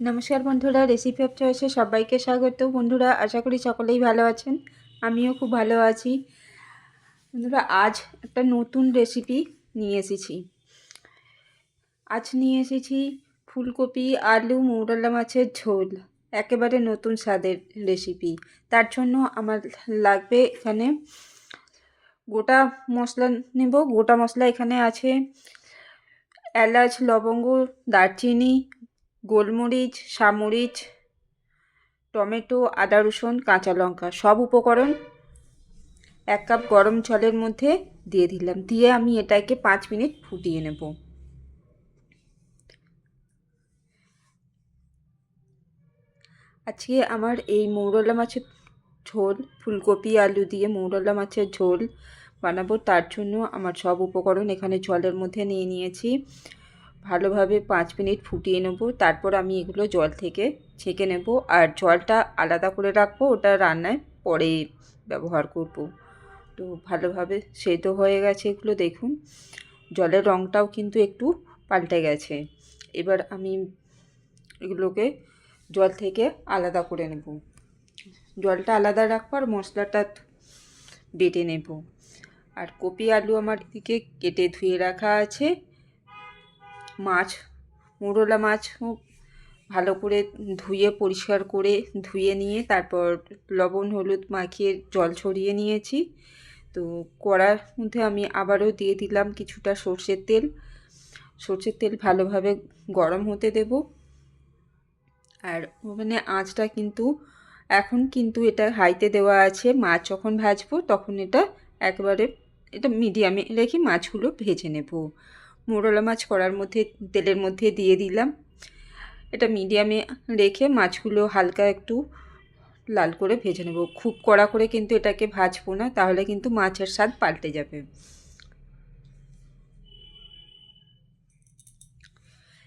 নমস্কার বন্ধুরা recipe of চয়েসে সবাইকে স্বাগত। বন্ধুরা, আশা করি সকলেই ভালো আছেন। আমিও খুব ভালো আছি। বন্ধুরা, আজ একটা নতুন রেসিপি নিয়ে এসেছি। আজ নিয়ে এসেছি ফুলকপি, আলু, মৌরলা মাছের ঝোল, একেবারে নতুন স্বাদের রেসিপি তার জন্য আমার লাগবে এখানে গোটা মশলা নেব। গোটা মশলা এখানে আছে এলাচ, লবঙ্গ, দারচিনি গোলমরিচ সামরিচ টমেটো, আদা রসুন, কাঁচা লঙ্কা সব উপকরণ এক কাপ গরম জলের মধ্যে দিয়ে দিলাম। দিয়ে আমি এটাকে পাঁচ মিনিট ফুটিয়ে নেব। আজকে আমার এই মৌরলা মাছের ঝোল, ফুলকপি, আলু দিয়ে মৌরলা মাছের ঝোল বানাবো। তার জন্য আমার সব উপকরণ এখানে জলের মধ্যে নিয়ে নিয়েছি। ভালোভাবে পাঁচ মিনিট ফুটিয়ে নেব। তারপর আমি এগুলো জল থেকে ছেঁকে নেব আর জলটা আলাদা করে রাখব ওটা রান্নায় পরে ব্যবহার করব। তো ভালোভাবে সেদ্ধ হয়ে গেছে এগুলো দেখুন। জলের রঙটাও কিন্তু একটু পাল্টে গেছে। এবার আমি এগুলোকে জল থেকে আলাদা করে নেব। জলটা আলাদা রাখব আর মশলাটা বেটে নেব। আর কপি আলু আমার দিকে কেটে ধুয়ে রাখা আছে। মাছ, মোরলা মাছও ভালো করে ধুয়ে, পরিষ্কার করে ধুয়ে নিয়ে তারপর লবণ, হলুদ মাখিয়ে জল ছড়িয়ে নিয়েছি। তো কড়ার মধ্যে আমি আবারও দিয়ে দিলাম কিছুটা সর্ষের তেল। সর্ষের তেল ভালোভাবে গরম হতে দেব। আর ওভেনে আঁচটা কিন্তু, এখন কিন্তু এটা হাইতে দেওয়া আছে। মাছ যখন ভাজবো তখন এটা একবারে, এটা মিডিয়ামে রেখে মাছগুলো ভেজে নেব। মোরলা মাছ কড়ার মধ্যে, তেলের মধ্যে দিয়ে দিলাম। এটা মিডিয়ামে রেখে মাছগুলো হালকা একটু লাল করে ভেজে নেব। খুব কড়া করে কিন্তু এটাকে ভাজবো না, তাহলে কিন্তু মাছের স্বাদ পাল্টে যাবে।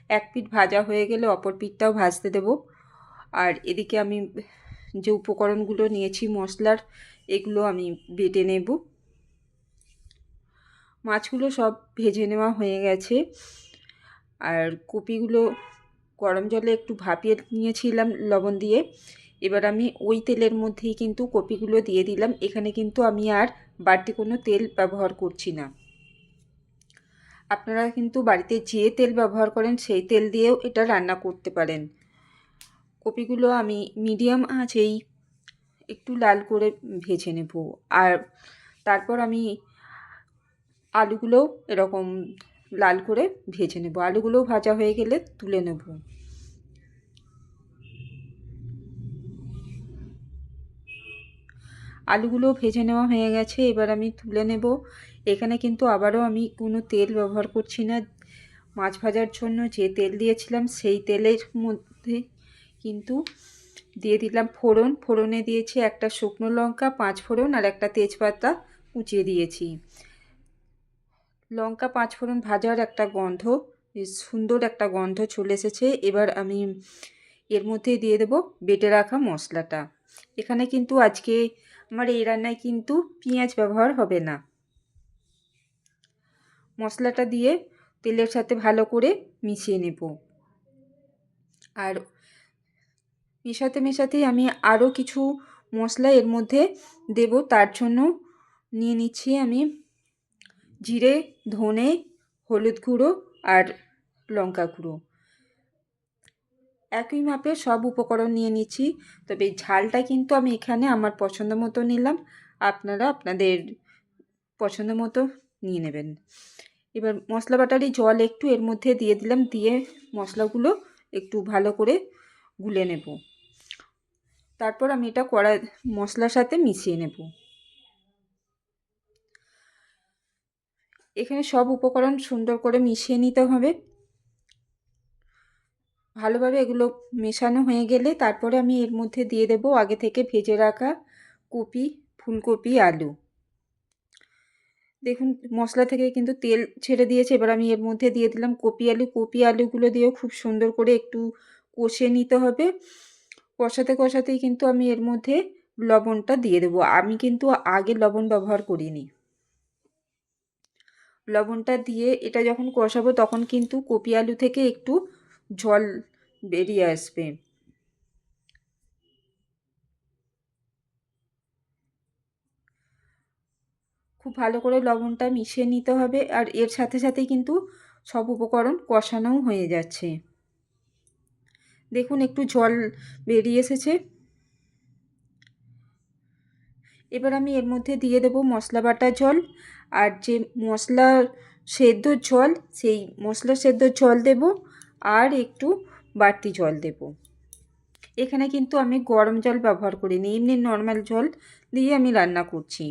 এক পিঠ ভাজা হয়ে গেলে অপর পিঠটাও ভাজতে দেব। আর এদিকে আমি যে উপকরণগুলো নিয়েছি মশলার, এগুলো আমি বেটে নেব। মাছগুলো সব ভেজে নেওয়া হয়ে গেছে। আর কপিগুলো গরম জলে একটু ভাপিয়ে নিয়েছিলাম লবণ দিয়ে। এবার আমি ওই তেলের মধ্যেই কিন্তু কপিগুলো দিয়ে দিলাম। এখানে কিন্তু আমি আর বাড়তি কোনো তেল ব্যবহার করছি না। আপনারা কিন্তু বাড়িতে যে তেল ব্যবহার করেন, সেই তেল দিয়েও এটা রান্না করতে পারেন। কপিগুলো আমি মিডিয়াম আঁচেই একটু লাল করে ভেজে নেব। আর তারপর আমি আলুগুলো এরকম লাল করে ভেজে নেব। আলুগুলো ভাজা হয়ে গেলে তুলে নেব। আলুগুলো ভেজে নেওয়া হয়ে গেছে, এবার আমি তুলে নেব। এখানে কিন্তু আবারও আমি কোনো তেল ব্যবহার করছি না। মাছ ভাজার জন্য যে তেল দিয়েছিলাম সেই তেলের মধ্যে কিন্তু দিয়ে দিলাম ফোড়ন। ফোড়নে দিয়েছি একটা শুকনো লঙ্কা, পাঁচ ফোড়ন আর একটা তেজপাতা কুচিয়ে দিয়েছি। লঙ্কা পাঁচ ফোড়ন ভাজার একটা গন্ধ সুন্দর একটা গন্ধ চলে এসেছে। এবার আমি এর মধ্যে দিয়ে দেব বেটে রাখা মশলাটা। এখানে কিন্তু আজকে আমার এই রান্নায় কিন্তু পেঁয়াজ ব্যবহার হবে না। মশলাটা দিয়ে তেলের সাথে ভালো করে মিশিয়ে নেব। আর মেশাতে মেশাতেই আমি আরও কিছু মশলা এর মধ্যে দেব। তার জন্য নিয়ে নিচ্ছি আমি জিরে, ধনে, হলুদ গুঁড়ো আর লঙ্কা গুঁড়ো। একই মাপে সব উপকরণ নিয়ে নিচ্ছি। তবে ঝালটা কিন্তু আমি এখানে আমার পছন্দ মতো নিলাম। আপনারা আপনাদের পছন্দ মতো নিয়ে নেবেন। এবার মশলা বাটারি জল একটু এর মধ্যে দিয়ে দিলাম। দিয়ে মশলাগুলো একটু ভালো করে গুলে নেব। তারপর আমি এটা কড়া মশলার সাথে মিশিয়ে নেব। এখানে সব উপকরণ সুন্দর করে মিশিয়ে নিতে হবে। ভালোভাবে এগুলো মেশানো হয়ে গেলে তারপরে আমি এর মধ্যে দিয়ে দেব আগে থেকে ভেজে রাখা কপি, ফুলকপি, আলু। দেখুন, মশলা থেকে কিন্তু তেল ছেড়ে দিয়েছে। এবার আমি এর মধ্যে দিয়ে দিলাম কপি আলু। কপি আলুগুলো দিয়েও খুব সুন্দর করে একটু কষে নিতে হবে। কষাতে কষাতেই কিন্তু আমি এর মধ্যে লবণটা দিয়ে দেবো। আমি কিন্তু আগে লবণ ব্যবহার করিনি। লবণটা দিয়ে এটা যখন কষাবো তখন কিন্তু কপি আলু থেকে একটু জল বেরিয়ে আসবে। খুব ভালো করে লবণটা মিশিয়ে নিতে হবে আর এর সাথে সাথেই কিন্তু সব উপকরণ কষানোও হয়ে যাচ্ছে। দেখুন একটু জল বেরিয়ে এসেছে। এবার আমি এর মধ্যে দিয়ে দেব মশলা বাটা জল আর যে মশলা সেদ্ধ জল, সেই মশলা সেদ্ধ জল দেব আর একটু বাড়তি জল দেব। এখানে কিন্তু আমি গরম জল ব্যবহার করিনি, এমনি নর্মাল জল দিয়ে আমি রান্না করছি।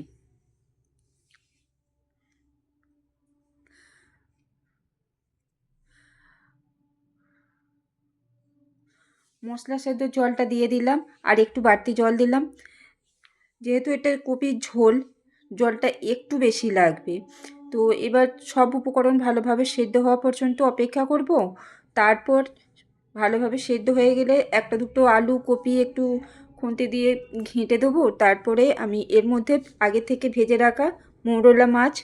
মশলা সেদ্ধ জলটা দিয়ে দিলাম আর একটু বাড়তি জল দিলাম। যেহেতু এটা কপির ঝোল জলটা একটু বেশি লাগবে। তো এবার সব উপকরণ ভালোভাবে সেদ্ধ হওয়া পর্যন্ত অপেক্ষা করব। তারপর ভালোভাবে সেদ্ধ হয়ে গেলে একটা দুটো আলু কপি একটু খুন্তি দিয়ে ঘেঁটে দেবো। তারপরে আমি এর মধ্যে আগে থেকে ভেজে রাখা মৌরলা মাছ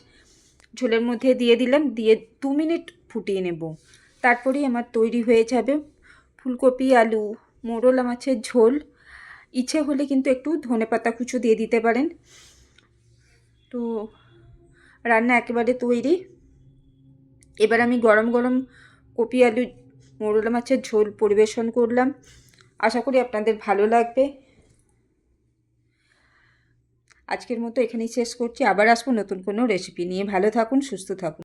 ঝোলের মধ্যে দিয়ে দিলাম, দিয়ে দু মিনিট ফুটিয়ে নেব। তারপরেই আমার তৈরি হয়ে যাবে ফুলকপি, আলু, মোরলা মাছের ঝোল। ইচ্ছে হলে কিন্তু একটু ধনে পাতা কুচো দিয়ে দিতে পারেন। তো রান্না একেবারে তৈরি। এবার আমি গরম গরম কপি আলু, মোরলা মাছের ঝোল পরিবেশন করলাম। আশা করি আপনাদের ভালো লাগবে। আজকের মতো এখানেই শেষ করছি। আবার আসব নতুন কোনো রেসিপি নিয়ে। ভালো থাকুন, সুস্থ থাকুন।